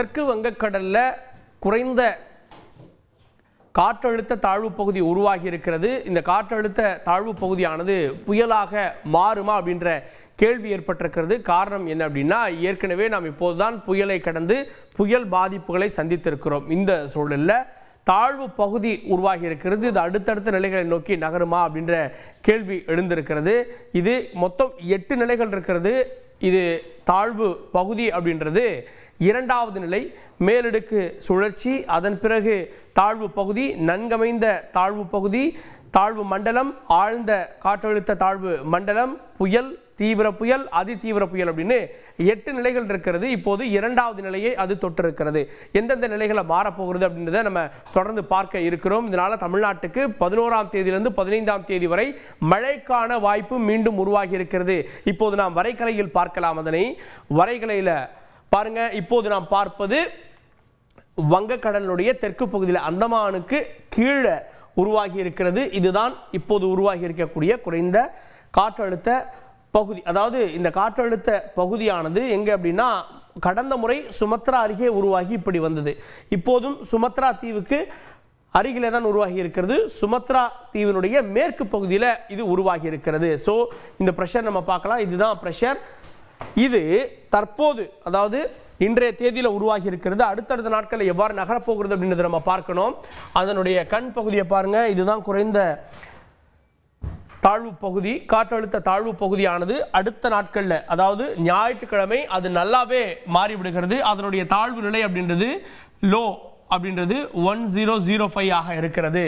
தெற்கு வங்கக்கடலில் குறைந்த காற்றழுத்த தாழ்வு பகுதி உருவாகி இருக்கிறது இந்த காற்றழுத்த தாழ்வு பகுதியானது புயலாக மாறுமா அப்படின்ற கேள்வி ஏற்பட்டிருக்கிறது. காரணம் என்ன அப்படின்னா ஏற்கனவே நாம் இப்போதுதான் புயலை கடந்து புயல் பாதிப்புகளை சந்தித்திருக்கிறோம். இந்த சூழலில் தாழ்வு பகுதி உருவாகி இருக்கிறது இது அடுத்தடுத்த நிலைகளை நோக்கி நகருமா அப்படின்ற கேள்வி எழுந்திருக்கிறது. இது மொத்தம் எட்டு நிலைகள் இருக்கிறது. இது தாழ்வு பகுதி அப்படின்றது இரண்டாவது நிலை மேலடுக்கு சுழற்சி. அதன் பிறகு தாழ்வு பகுதி நன்கமைந்த தாழ்வு பகுதி தாழ்வு மண்டலம் ஆழ்ந்த காற்றழுத்த தாழ்வு மண்டலம் புயல் தீவிர புயல் அதிதீவிர புயல் அப்படின்னு எட்டு நிலைகள் இருக்கிறது. இப்போது இரண்டாவது நிலையை அது தொட்டிருக்கிறது எந்தெந்த நிலைகளை மாறப்போகிறது அப்படின்றத நம்ம தொடர்ந்து பார்க்க இருக்கிறோம். இதனால் தமிழ்நாட்டுக்கு பதினோராம் தேதியிலிருந்து பதினைந்தாம் தேதி வரை மழைக்கான வாய்ப்பு மீண்டும் உருவாகி இருக்கிறது. இப்போது நாம் வரைகலையில் பார்க்கலாம் அதனை. வரைகலையில் பாருங்க. இப்போது நாம் பார்ப்பது வங்கக்கடலுடைய தெற்கு பகுதியில் அந்தமானுக்கு கீழே உருவாகி இருக்கிறது. இதுதான் இப்போது உருவாகி இருக்கக்கூடிய குறைந்த காற்றழுத்த பகுதி அதாவது இந்த காற்றழுத்த பகுதியானது எங்கே அப்படின்னா கடந்த முறை சுமத்ரா அருகே உருவாகி இப்படி வந்தது. இப்போதும் சுமத்ரா தீவுக்கு அருகிலே தான் உருவாகி இருக்கிறது. சுமத்ரா தீவினுடைய மேற்கு பகுதியில் இது உருவாகி இருக்கிறது. ஸோ இந்த ப்ரெஷர் நம்ம பார்க்கலாம். இதுதான் ப்ரெஷர் இது தற்போது அதாவது இன்றைய தேதியில் உருவாகி இருக்கிறது. அடுத்தடுத்த நாட்களில் எவ்வாறு நகரப்போகிறது அப்படின்றத நம்ம பார்க்கணும். அதனுடைய கண் பகுதியை பாருங்கள் இதுதான் குறைந்த தாழ்வு பகுதி காற்றழுத்த தாழ்வு பகுதியானது அடுத்த நாட்களில் அதாவது ஞாயிற்றுக்கிழமை அது நல்லாவே மாறிவிடுகிறது. அதனுடைய தாழ்வு நிலை அப்படின்றது லோ அப்படின்றது ஒன் ஜீரோ ஜீரோ ஃபைவ் ஆக இருக்கிறது.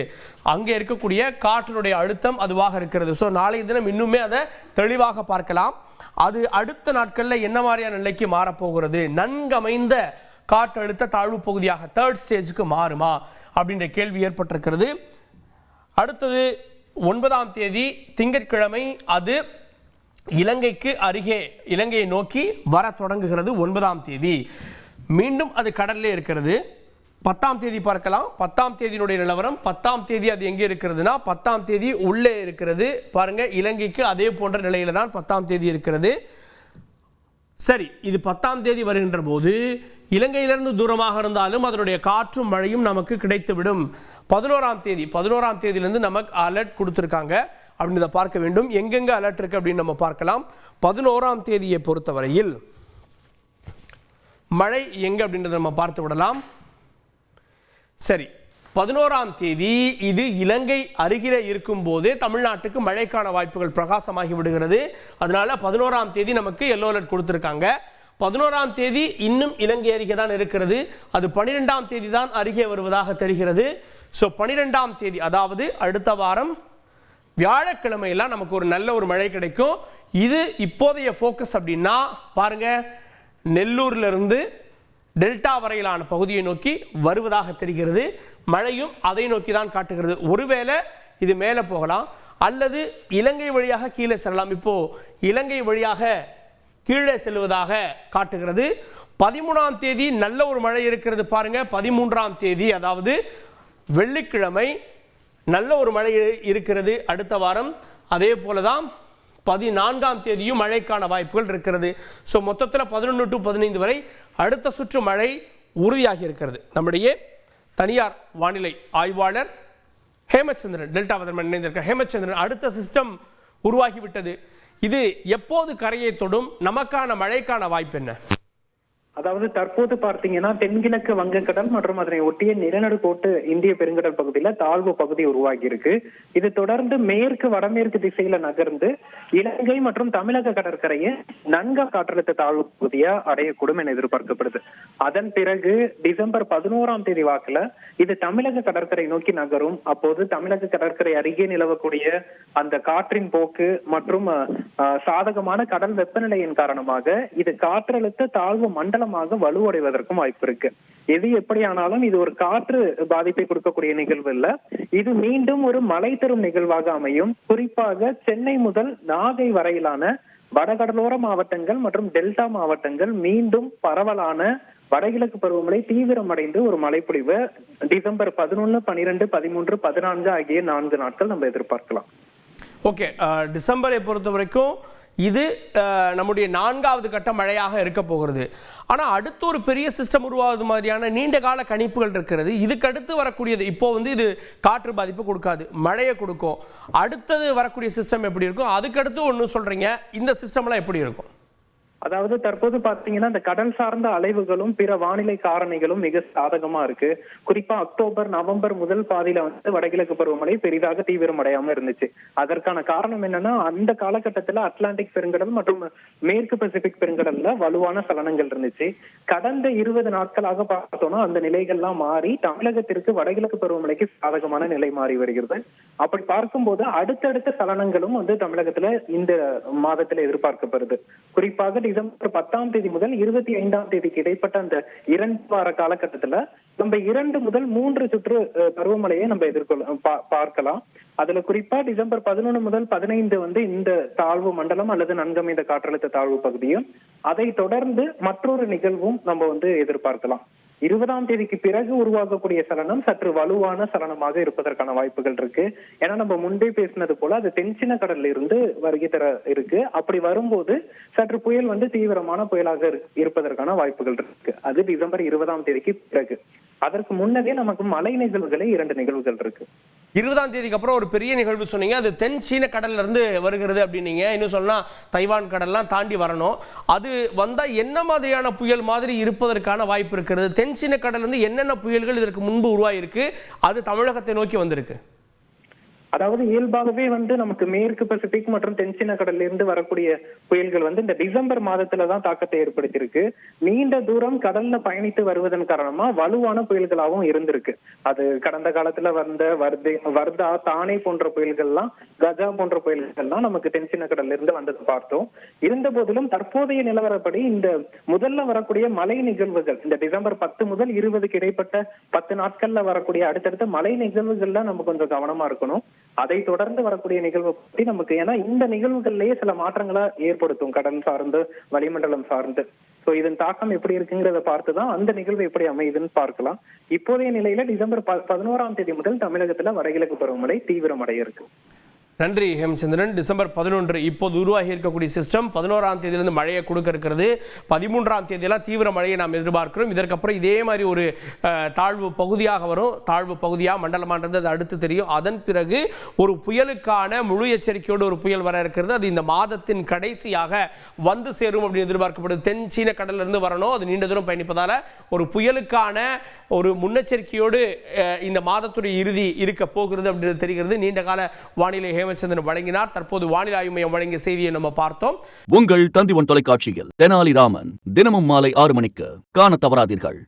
அங்கே இருக்கக்கூடிய காற்றினுடைய அழுத்தம் அதுவாக இருக்கிறது. ஸோ நாளைய தினம் இன்னுமே அதை தெளிவாக பார்க்கலாம். அது அடுத்த நாட்களில் என்ன மாதிரியான நிலைக்கு மாறப்போகிறது? நன்கமைந்த காற்றழுத்த தாழ்வு பகுதியாக தேர்ட் ஸ்டேஜுக்கு மாறுமா? அப்படின்ற கேள்வி ஏற்பட்டிருக்கிறது. அடுத்தது ஒன்பதாம் தேதி திங்கட்கிழமை அது இலங்கைக்கு அருகே இலங்கையை நோக்கி வர தொடங்குகிறது ஒன்பதாம் தேதி. மீண்டும் அது கடல்லே இருக்கிறது. பத்தாம் தேதி பார்க்கலாம். பத்தாம் தேதியினுடைய நிலவரம் பத்தாம் தேதி அது எங்கே இருக்கிறதுனா பத்தாம் தேதி உள்ளே இருக்கிறது. பாருங்க இலங்கைக்கு அதே போன்ற நிலையில தான் பத்தாம் தேதி இருக்கிறது. சரி இது பத்தாம் தேதி வருகின்ற போது இலங்கையிலிருந்து தூரமாக இருந்தாலும் அதனுடைய காற்றும் மழையும் நமக்கு கிடைத்துவிடும். பதினோராம் தேதி பதினோராம் தேதியிலிருந்து நமக்கு அலர்ட் கொடுத்துருக்காங்க. அப்படின்னு இதை பார்க்க வேண்டும். எங்கெங்கே அலர்ட் இருக்குது அப்படின்னு நம்ம பார்க்கலாம். பதினோராம் தேதியை பொறுத்தவரையில் மழை எங்கே அப்படின்றத நம்ம பார்த்து விடலாம். சரி பதினோராம் தேதி இது இலங்கை அருகிலே இருக்கும் போதே தமிழ்நாட்டுக்கு மழைக்கான வாய்ப்புகள் பிரகாசமாகி விடுகிறது. அதனால பதினோராம் தேதி நமக்கு எல்லோ அலர்ட் கொடுத்துருக்காங்க. பதினோராம் தேதி இன்னும் இலங்கை அருகே தான் இருக்கிறது. அது பனிரெண்டாம் தேதி தான் அருகே வருவதாக தெரிகிறது. ஸோ பனிரெண்டாம் தேதி அதாவது அடுத்த வாரம் வியாழக்கிழமையெல்லாம் நமக்கு ஒரு நல்ல ஒரு மழை கிடைக்கும். இது இப்போதைய ஃபோக்கஸ் அப்படின்னா பாருங்க நெல்லூர்லருந்து டெல்டா வரையிலான பகுதியை நோக்கி வருவதாக தெரிகிறது. மழையும் அதை நோக்கி தான் காட்டுகிறது. ஒருவேளை இது மேலே போகலாம் அல்லது இலங்கை வழியாக கீழே செல்லலாம். இப்போ இலங்கை வழியாக கீழே செல்வதாக காட்டுகிறது. பதிமூணாம் தேதி நல்ல ஒரு மழை இருக்கிறது பாருங்க. பதிமூன்றாம் தேதி அதாவது வெள்ளிக்கிழமை நல்ல ஒரு மழை இருக்கிறது அடுத்த வாரம். அதே போல தான் பதினான்காம் தேதியும் மழைக்கான வாய்ப்புகள் இருக்கிறது. ஸோ மொத்தத்தில் பதினொன்று டு பதினைந்து வரை அடுத்த சுற்று மழை உறுதியாகி இருக்கிறது. நம்முடைய தனியார் வானிலை ஆய்வாளர் ஹேமச்சந்திரன் டெல்டா வதர்மன் இணைந்திருக்க ஹேமச்சந்திரன் அடுத்த சிஸ்டம் உருவாகிவிட்டது. இது எப்போது கரையை தொடும்? நமக்கான மழைக்கான வாய்ப்பு என்ன? அதாவது தற்போது பார்த்தீங்கன்னா தென்கிழக்கு வங்கக்கடல் மற்றும் அதனை ஒட்டிய நிலநடுக்கோட்டு இந்திய பெருங்கடல் பகுதியில தாழ்வு பகுதி உருவாகி இருக்கு இது தொடர்ந்து மேற்கு வடமேற்கு திசையில நகர்ந்து இலங்கை மற்றும் தமிழக கடற்கரையை நன்கா காற்றழுத்த தாழ்வு பகுதியா அடையக்கூடும் என எதிர்பார்க்கப்படுது. அதன் பிறகு டிசம்பர் பதினோராம் தேதி வாக்குல இது தமிழக கடற்கரை நோக்கி நகரும். அப்போது தமிழக கடற்கரை அருகே நிலவக்கூடிய அந்த காற்றின் போக்கு மற்றும் சாதகமான கடல் வெப்பநிலையின் காரணமாக இது காற்றழுத்த தாழ்வு மண்டல மண்டலமாக வலுவடைவதற்கும் வாய்ப்பு இருக்கு. எது எப்படியானாலும் இது ஒரு காற்று பாதிப்பை கொடுக்கக்கூடிய நிகழ்வு இல்ல. இது மீண்டும் ஒரு மழை தரும் நிகழ்வாக அமையும். குறிப்பாக சென்னை முதல் நாகை வரையிலான வடகடலோர மாவட்டங்கள் மற்றும் டெல்டா மாவட்டங்கள் மீண்டும் பரவலான வடகிழக்கு பருவமழை தீவிரமடைந்து ஒரு மழைப்பொழிவு டிசம்பர் பதினொன்னு பனிரெண்டு பதிமூன்று பதினான்கு ஆகிய நான்கு நாட்கள் நம்ம எதிர்பார்க்கலாம். ஓகே டிசம்பரை பொறுத்த வரைக்கும் இது நம்முடைய நான்காவது கட்ட மழையாக இருக்க போகிறது. ஆனால் அடுத்து ஒரு பெரிய சிஸ்டம் உருவாவது மாதிரியான நீண்ட கால கணிப்புகள் இருக்கிறது. இதுக்கடுத்து வரக்கூடியது இப்போ வந்து இது காற்று பாதிப்பு கொடுக்காது மழையை கொடுக்கும். அடுத்தது வரக்கூடிய சிஸ்டம் எப்படி இருக்கும்? அதுக்கடுத்து ஒன்று சொல்கிறீங்க இந்த சிஸ்டம்லாம் எப்படி இருக்கும்? அதாவது தற்போது பாத்தீங்கன்னா இந்த கடல் சார்ந்த அலைவுகளும் பிற வானிலை காரணிகளும் மிக சாதகமா இருக்கு. குறிப்பா அக்டோபர் நவம்பர் முதல் பாதியில வந்து வடகிழக்கு பருவமழை பெரிதாக தீவிரமடையாம இருந்துச்சு. அதற்கான காரணம் என்னன்னா அந்த காலகட்டத்துல அட்லாண்டிக் பெருங்கடல் மற்றும் மேற்கு பசிபிக் பெருங்கடல்ல வலுவான சலனங்கள் இருந்துச்சு. கடந்த இருபது நாட்களாக பார்த்தோம்னா அந்த நிலைகள்லாம் மாறி தமிழகத்திற்கு வடகிழக்கு பருவமழைக்கு சாதகமான நிலை மாறி வருகிறது. அப்படி பார்க்கும்போது அடுத்தடுத்த சலனங்களும் வந்து தமிழகத்துல இந்த மாதத்துல எதிர்பார்க்கப்படுது. குறிப்பாக டிசம்பர் பத்தாம் தேதி முதல் இருபத்தி ஐந்தாம் தேதிக்கு இடைப்பட்ட அந்த இரண்டு வார காலகட்டத்துல நம்ம இரண்டு முதல் மூன்று சுற்று பருவமழையை நம்ம எதிர்கொள்ள பார்க்கலாம். அதுல குறிப்பா டிசம்பர் பதினொன்று முதல் பதினைந்து வந்து இந்த தாழ்வு மண்டலம் அல்லது நன்கமைந்த காற்றழுத்த தாழ்வு பகுதியும் அதை தொடர்ந்து மற்றொரு நிகழ்வும் நம்ம வந்து எதிர்பார்க்கலாம். இருபதாம் தேதிக்கு பிறகு உருவாகக்கூடிய சலனம் சற்று வலுவான சலனமாக இருப்பதற்கான வாய்ப்புகள் இருக்கு. ஏன்னா நம்ம முன்பே பேசினது போல அது தென்சின கடல்ல இருந்து வருகை தர இருக்கு. அப்படி வரும்போது சற்று புயல் வந்து தீவிரமான புயலாக இரு- இருப்பதற்கான வாய்ப்புகள் இருக்கு. அது டிசம்பர் இருபதாம் தேதிக்கு பிறகு. அதற்கு முன்னதே நமக்கு மழை நிகழ்வுகளே இரண்டு நிகழ்வுகள் இருக்கு. இருபதாம் தேதிக்கு அப்புறம் ஒரு பெரிய நிகழ்வு சொன்னீங்க. அது தென் சீன கடல்ல இருந்து வருகிறது அப்படின்னீங்க. இன்னும் சொன்னா தைவான் கடல்லாம் தாண்டி வரணும். அது வந்தா என்ன மாதிரியான புயல் மாதிரி இருப்பதற்கான வாய்ப்பு இருக்கிறது? தென் சீன கடல்ல இருந்து என்னென்ன புயல்கள் இதற்கு முன்பு உருவாயிருக்கு? அது தமிழகத்தை நோக்கி வந்திருக்கு. அதாவது இயல்பாகவே வந்து நமக்கு மேற்கு பசிபிக் மற்றும் தென்சீன கடல்ல இருந்து வரக்கூடிய புயல்கள் வந்து இந்த டிசம்பர் மாதத்துல தான் தாக்கத்தை ஏற்படுத்தியிருக்கு. நீண்ட தூரம் கடல்ல பயணித்து வருவதன் காரணமா வலுவான புயல்களாகவும் இருந்திருக்கு. அது கடந்த காலத்துல வந்த வர்தே வர்தா தானே போன்ற புயல்கள்லாம் கஜா போன்ற புயல்கள்லாம் நமக்கு தென்சீன கடல்ல இருந்து வந்தது பார்த்தோம். இருந்த போதிலும் தற்போதைய நிலவரப்படி இந்த முதல்ல வரக்கூடிய மழை நிகழ்வுகள் இந்த டிசம்பர் பத்து முதல் இருபதுக்கு இடைப்பட்ட பத்து நாட்கள்ல வரக்கூடிய அடுத்தடுத்த மழை நிகழ்வுகள்ல நம்ம கொஞ்சம் கவனமா இருக்கணும். அதை தொடர்ந்து வரக்கூடிய நிகழ்வு பத்தி நமக்கு ஏன்னா இந்த நிகழ்வுகள்லயே சில மாற்றங்களை ஏற்படுத்தும் கடன் சார்ந்து வளிமண்டலம் சார்ந்து. சோ இதன் தாக்கம் எப்படி இருக்குங்கிறத பார்த்துதான் அந்த நிகழ்வு எப்படி அமையுதுன்னு பார்க்கலாம். இப்போதைய நிலையில டிசம்பர் பதினோராம் தேதி முதல் தமிழகத்துல வடகிழக்கு பருவமழை தீவிரமடைய இருக்கு நன்றி ஹேமச்சந்திரன் டிசம்பர் பதினொன்று இப்போது உருவாகி இருக்கக்கூடிய சிஸ்டம் பதினோராம் தேதியிலிருந்து மழையை கொடுக்க இருக்கிறது. பதிமூன்றாம் தேதியெல்லாம் தீவிர மழையை நாம் எதிர்பார்க்கிறோம். இதற்கப்புறம் இதே மாதிரி ஒரு தாழ்வு பகுதியாக வரும். தாழ்வு பகுதியாக மண்டலமானது அது அடுத்து தெரியும். அதன் பிறகு ஒரு புயலுக்கான முழு எச்சரிக்கையோடு ஒரு புயல் வர இருக்கிறது. அது இந்த மாதத்தின் கடைசியாக வந்து சேரும் அப்படின்னு எதிர்பார்க்கப்படுது. தென் சீன கடல்லேருந்து வரணும். அது நீண்ட தூரம் பயணிப்பதால் ஒரு புயலுக்கான ஒரு முன்னெச்சரிக்கையோடு இந்த மாதத்துடைய இறுதி இருக்க போகிறது அப்படின்றது தெரிகிறது. நீண்ட கால வானிலை ஹேமச்சந்திரன் வழங்கினார். தற்போது வானிலை ஆய்வு மையம் வழங்கிய செய்தியை நம்ம பார்த்தோம். உங்கள் தந்திவன் தொலைக்காட்சியில் தெனாலிராமன் தினமும் மாலை ஆறு மணிக்கு காண தவறாதீர்கள்.